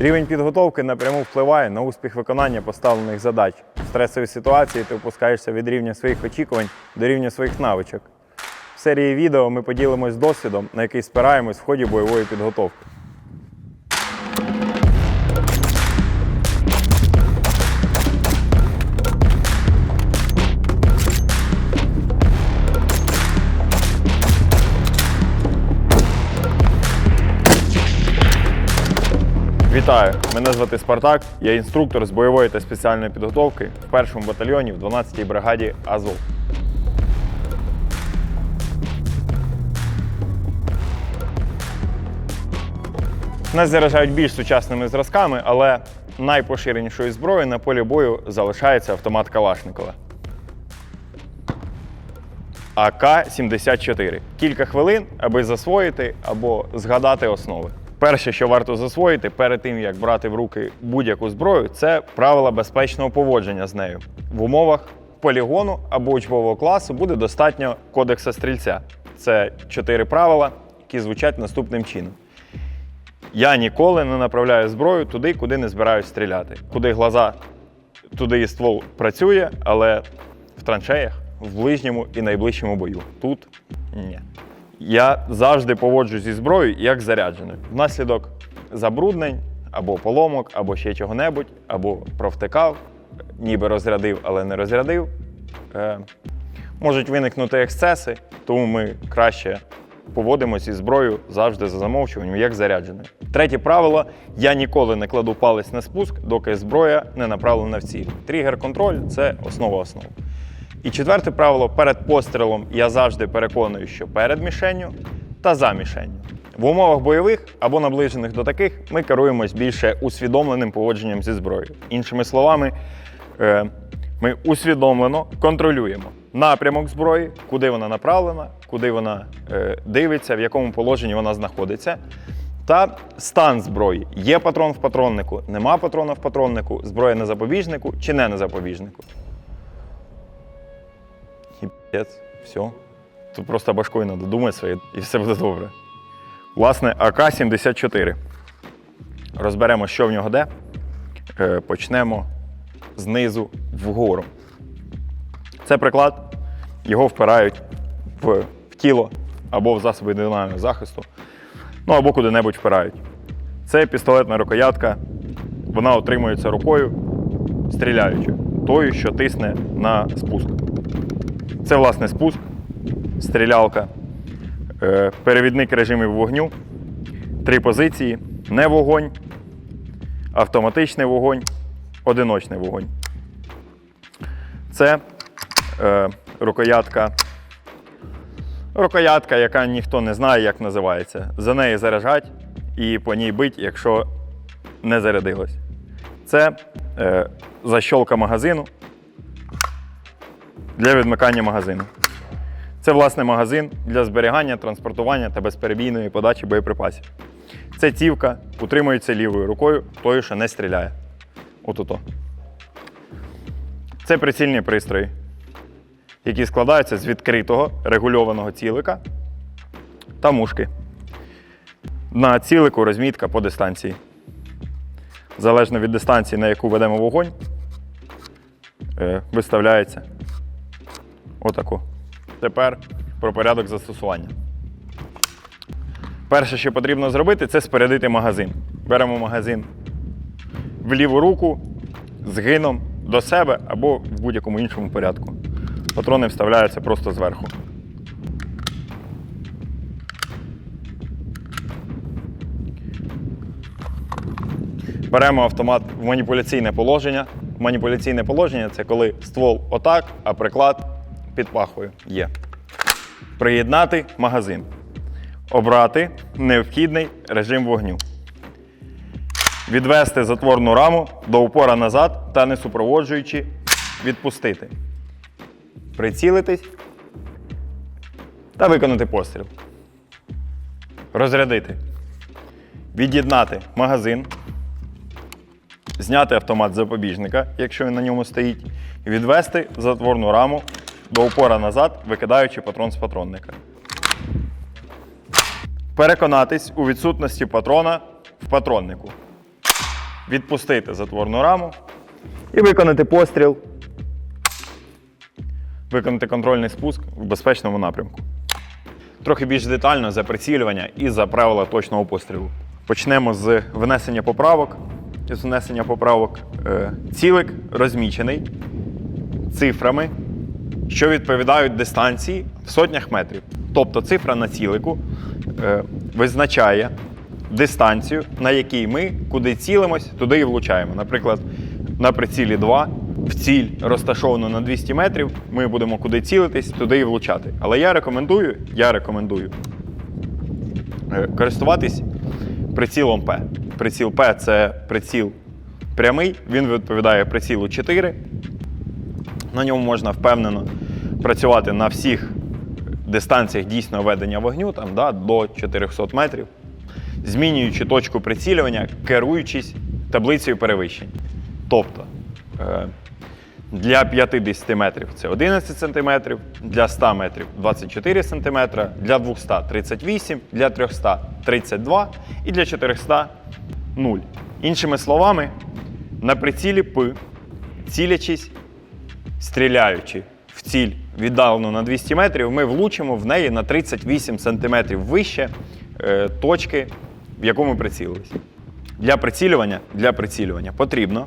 Рівень підготовки напряму впливає на успіх виконання поставлених задач. В стресовій ситуації ти опускаєшся від рівня своїх очікувань до рівня своїх навичок. В серії відео ми поділимось досвідом, на який спираємось в ході бойової підготовки. Вітаю! Мене звати Спартак. Я інструктор з бойової та спеціальної підготовки в першому батальйоні в 12-й бригаді Азов. Нас заряджають більш сучасними зразками, але найпоширенішою зброєю на полі бою залишається автомат Калашникова. АК-74. Кілька хвилин, аби засвоїти або згадати основи. Перше, що варто засвоїти перед тим, як брати в руки будь-яку зброю, це правила безпечного поводження з нею. В умовах полігону або учбового класу буде достатньо кодекса стрільця. Це чотири правила, які звучать наступним чином. Я ніколи не направляю зброю туди, куди не збираюсь стріляти. Куди глаза, туди і ствол працює, але в траншеях, в ближньому і найближчому бою. Тут ні. Я завжди поводжу зі зброєю як зарядженою. Внаслідок забруднень або поломок, або ще чого-небудь, або провтикав, ніби розрядив, але не розрядив. Е, можуть виникнути ексцеси, тому ми краще поводимося зі зброєю завжди за замовчуванням, як зарядженою. Третє правило: я ніколи не кладу палець на спуск, доки зброя не направлена в ціль. Тригер-контроль це основа основ. І четверте правило: перед пострілом я завжди переконую, що перед мішенню та за мішенню. В умовах бойових або наближених до таких ми керуємось більше усвідомленим поводженням зі зброєю. Іншими словами, е, ми усвідомлено контролюємо напрямок зброї, куди вона направлена, куди вона е, дивиться, в якому положенні вона знаходиться. Та стан зброї. Є патрон в патроннику, нема патрона в патроннику, зброя на запобіжнику чи не на запобіжнику. Єпець, все. Тут просто башкою треба думати своє, і все буде добре. Власне, АК-74. Розберемо, що в нього де. Е, Почнемо знизу вгору. Це приклад. Його впирають в, тіло або в засоби індивідуального захисту, ну або куди-небудь впирають. Це пістолетна рукоятка. Вона отримується рукою, стріляючи, тою, що тисне на спуск. Це, власне, спуск, стрілялка, е, перевідник режимів вогню, три позиції, не вогонь, автоматичний вогонь, одиночний вогонь. Це е, рукоятка. Рукоятка, яка ніхто не знає, як називається. За неї заряджать і по ній бить, якщо не зарядилось. Це е, защолка магазину для відмикання магазину. Це власне магазин для зберігання, транспортування та безперебійної подачі боєприпасів. Це цівка, утримується лівою рукою, тою, що не стріляє. От-ото. Це прицільні пристрої, які складаються з відкритого регульованого цілика та мушки. На цілику розмітка по дистанції. Залежно від дистанції, на яку ведемо вогонь, е, виставляється отако. Тепер про порядок застосування. Перше, що потрібно зробити, це спорядити магазин. Беремо магазин в ліву руку згином до себе або в будь-якому іншому порядку. Патрони вставляються просто зверху. Беремо автомат в маніпуляційне положення. Маніпуляційне положення це коли ствол отак, а приклад під пахою є. Приєднати магазин. Обрати необхідний режим вогню. Відвести затворну раму до упора назад та не супроводжуючи, відпустити. Прицілитись та виконати постріл. Розрядити. Від'єднати магазин. Зняти автомат запобіжника, якщо він на ньому стоїть, відвести затворну раму до упора назад, викидаючи патрон з патронника. Переконатись у відсутності патрона в патроннику. відпустити затворну раму і виконати постріл. Виконати контрольний спуск в безпечному напрямку. Трохи більш детально за прицілювання і за правила точного пострілу. Почнемо з внесення поправок. З внесення поправок Е, цілик розмічений цифрами, що відповідають дистанції в сотнях метрів. Тобто цифра на цілику е, визначає дистанцію, на якій ми куди цілимось, туди і влучаємо. Наприклад, на прицілі 2 в ціль розташовану на 200 метрів, ми будемо куди цілитись, туди і влучати. Але я рекомендую, я рекомендую е, користуватись прицілом П. Приціл П це приціл прямий, він відповідає прицілу 4. На ньому можна впевнено працювати на всіх дистанціях дійсного ведення вогню, там, да, до 400 метрів, змінюючи точку прицілювання, керуючись таблицею перевищень. Тобто е, для 50 метрів це 11 см, для 100 метрів 24 см, для 200 38, для 300 32 і для 400 0. Іншими словами, на прицілі П, цілячись, стріляючи в ціль віддалено на 200 метрів, ми влучимо в неї на 38 см вище е, точки, в яку ми прицілились. Для прицілювання, для прицілювання потрібно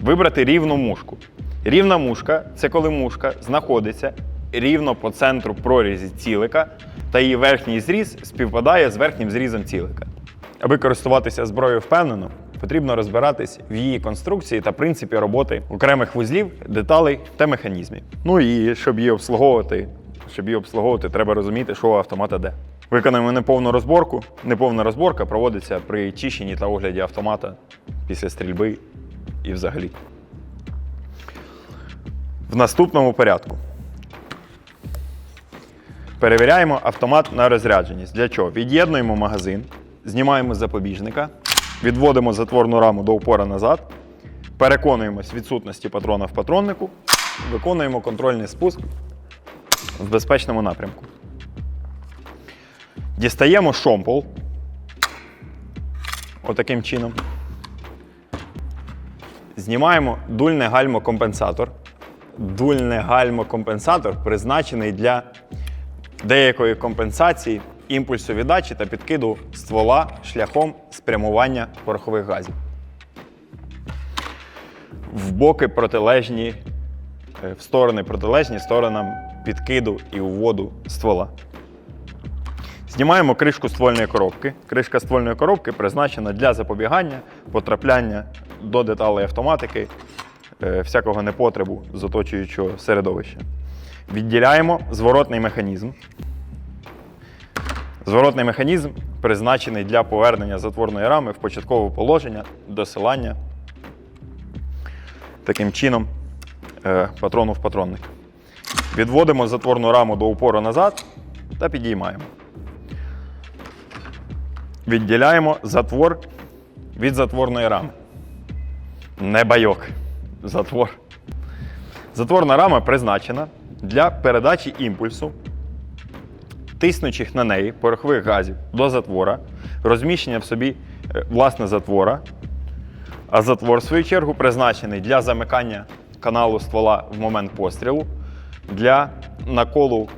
вибрати рівну мушку. Рівна мушка це коли мушка знаходиться рівно по центру прорізі цілика, та її верхній зріз співпадає з верхнім зрізом цілика. Аби користуватися зброєю впевнено, потрібно розбиратись в її конструкції та принципі роботи окремих вузлів, деталей та механізмів. Ну і щоб її обслуговувати, щоб її обслуговувати, треба розуміти, що у автомата де. Виконаємо неповну розборку. Неповна розборка проводиться при чищенні та огляді автомата після стрільби і взагалі. В наступному порядку. Перевіряємо автомат на розрядженість. Для чого? Від'єднуємо магазин, знімаємо запобіжника, відводимо затворну раму до упора назад, переконуємось відсутності патрона в патроннику, виконуємо контрольний спуск в безпечному напрямку. Дістаємо шомпол. Отаким чином. Знімаємо дульне гальмо-компенсатор. Дульне гальмо-компенсатор призначений для деякої компенсації імпульсу віддачі та підкиду ствола шляхом спрямування порохових газів. В боки протилежні, е, в сторони протилежні сторонам підкиду і уводу ствола. Знімаємо кришку ствольної коробки. Кришка ствольної коробки призначена для запобігання потрапляння до деталей автоматики е, всякого непотребу з оточуючого середовища. Відділяємо зворотний механізм. Зворотний механізм призначений для повернення затворної рами в початкове положення досилання таким чином е, патрону в патронник. Відводимо затворну раму до упору назад та підіймаємо. Відділяємо затвор від затворної рами. Не байок. Затвор. Затворна рама призначена для передачі імпульсу, тиснучих на неї порохових газів до затвора, розміщення в собі е, власне затвора. А затвор, в свою чергу, призначений для замикання каналу ствола в момент пострілу, для наколу.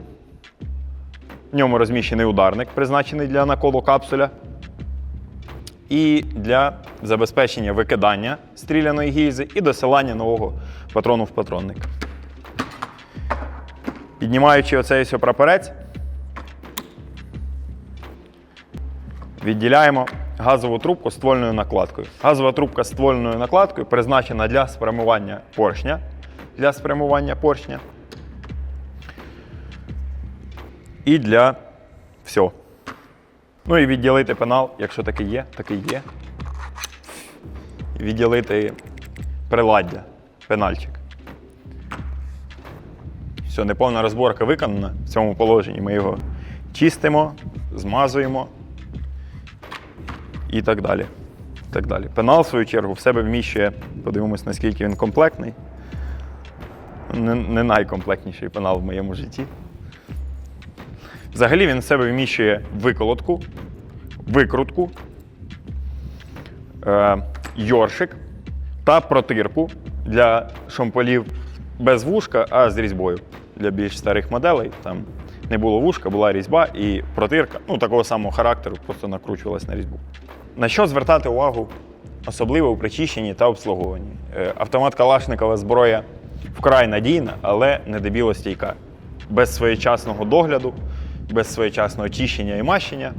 В ньому розміщений ударник, призначений для наколу капсуля. І для забезпечення викидання стріляної гільзи і досилання нового патрону в патронник. Піднімаючи оцей ось прапорець, відділяємо газову трубку ствольною накладкою. Газова трубка ствольною накладкою призначена для спрямування поршня. Для спрямування поршня. І для всього. Ну і відділити пенал, якщо такий є, такий є. Відділити приладдя, пенальчик. Все, неповна розборка виконана в цьому положенні. Ми його чистимо, змазуємо і так далі. Так далі. Пенал, в свою чергу, в себе вміщує, подивимось, наскільки він комплектний. Не, не найкомплектніший пенал в моєму житті. Взагалі він в себе вміщує виколотку, викрутку, е, йоршик та протирку для шомполів без вушка, а з різьбою. Для більш старих моделей там не було вушка, була різьба і протирка, ну такого самого характеру, просто накручувалась на різьбу. На що звертати увагу, особливо у причищенні та обслуговуванні? Е, Автомат Калашникова зброя вкрай надійна, але не дебілостійка. Без своєчасного догляду, без своєчасного очищення і мащення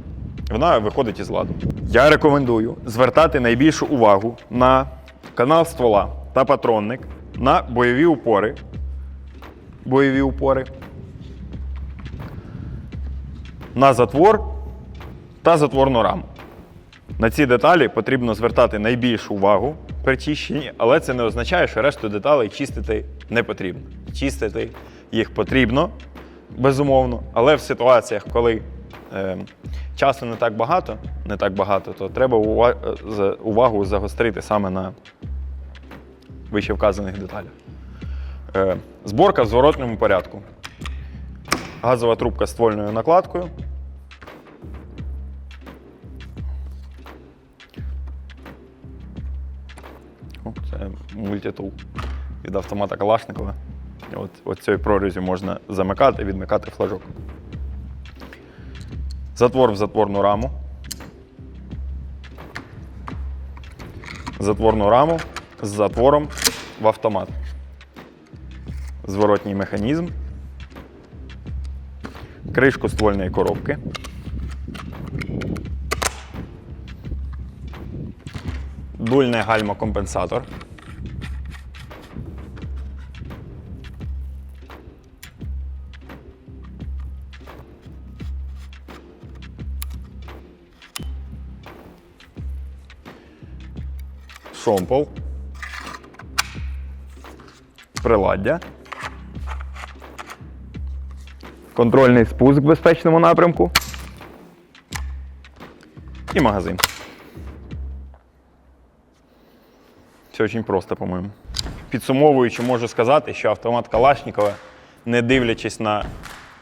вона виходить із ладу. Я рекомендую звертати найбільшу увагу на канал ствола та патронник, на бойові упори. Бойові упори, на затвор та затворну раму. На ці деталі потрібно звертати найбільшу увагу при чищенні, але це не означає, що решту деталей чистити не потрібно. Чистити їх потрібно, безумовно, але в ситуаціях, коли е, часу не так багато, не так багато, то треба увагу загострити саме на вище вказаних деталях. Е, зборка в зворотному порядку. Газова трубка з ствольною накладкою. Мультитул від автомата Калашникова. От, от цією прорізю можна замикати, відмикати флажок. Затвор в затворну раму. Затворну раму з затвором в автомат. Зворотній механізм. Кришку ствольної коробки. Дульне гальмокомпенсатор. Шомпол. Приладдя. Контрольний спуск в безпечному напрямку. І магазин. Все дуже просто, по-моєму. Підсумовуючи, можу сказати, що автомат Калашникова, не дивлячись на,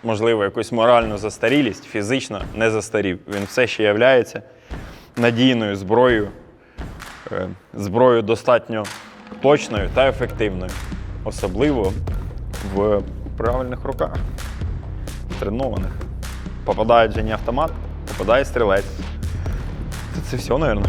можливо, якусь моральну застарілість, фізично не застарів. Він все ще є надійною зброєю, е, зброєю достатньо точною та ефективною. Особливо в правильних руках, тренованих. Попадає Джені автомат, попадає стрілець. Це все, мабуть.